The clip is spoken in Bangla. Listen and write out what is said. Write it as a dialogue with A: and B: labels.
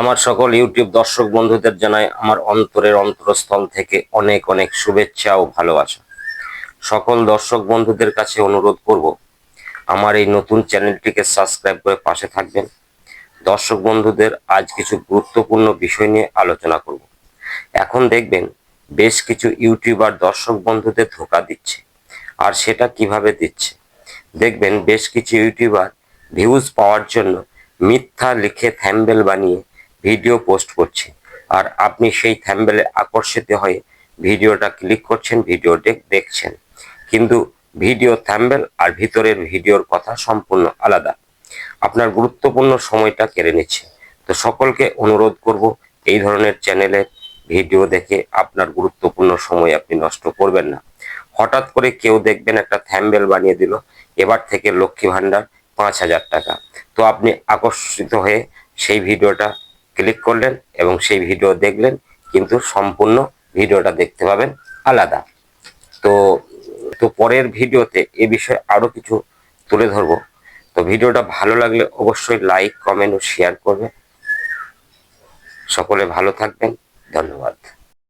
A: আমার সকল ইউটিউব দর্শক বন্ধুদের জানাই আমার অন্তরের অন্তরস্থল থেকে অনেক অনেক শুভেচ্ছা ও ভালোবাসা। সকল দর্শক বন্ধুদের কাছে অনুরোধ করব, আমার এই নতুন চ্যানেলটিকে সাবস্ক্রাইব করে পাশে থাকবেন। দর্শক বন্ধুদের আজ কিছু গুরুত্বপূর্ণ বিষয় নিয়ে আলোচনা করব। এখন দেখবেন বেশ কিছু ইউটিউবার দর্শক বন্ধুদের ধোকা দিচ্ছে, আর সেটা কীভাবে দিচ্ছে? দেখবেন বেশ কিছু ইউটিউবার ভিউজ পাওয়ার জন্য মিথ্যা লিখে থ্যাম্বেল বানিয়ে ভিডিও পোস্ট করছে। আর আপনি সেই থ্যাম্বেলে আকর্ষিত হয়ে ভিডিওটা ক্লিক করছেন ভিডিও দেখছেন। কিন্তু ভিডিও থ্যাম্বেল আর ভিতরের ভিডিওর কথা সম্পূর্ণ আলাদা। আপনার গুরুত্বপূর্ণ সময়টা কেড়ে নিচ্ছে। তো সকলকে অনুরোধ করব, এই ধরনের চ্যানেলের ভিডিও দেখে আপনার গুরুত্বপূর্ণ সময় আপনি নষ্ট করবেন না। হঠাৎ করে কেউ দেখবেন একটা থ্যাম্বেল বানিয়ে দিল, এবার থেকে লক্ষ্মী ভাণ্ডার পাঁচ হাজার টাকা। তো আপনি আকর্ষিত হয়ে সেই ভিডিওটা ক্লিক করলেন এবং সেই ভিডিও দেখলেন, কিন্তু সম্পূর্ণ ভিডিওটা দেখতে পাবেন আলাদা। তো তো পরের ভিডিওতে এ বিষয়ে আরও কিছু তুলে ধরবো। তো ভিডিওটা ভালো লাগলে অবশ্যই লাইক, কমেন্ট ও শেয়ার করবে সকলে ভালো থাকবেন। ধন্যবাদ।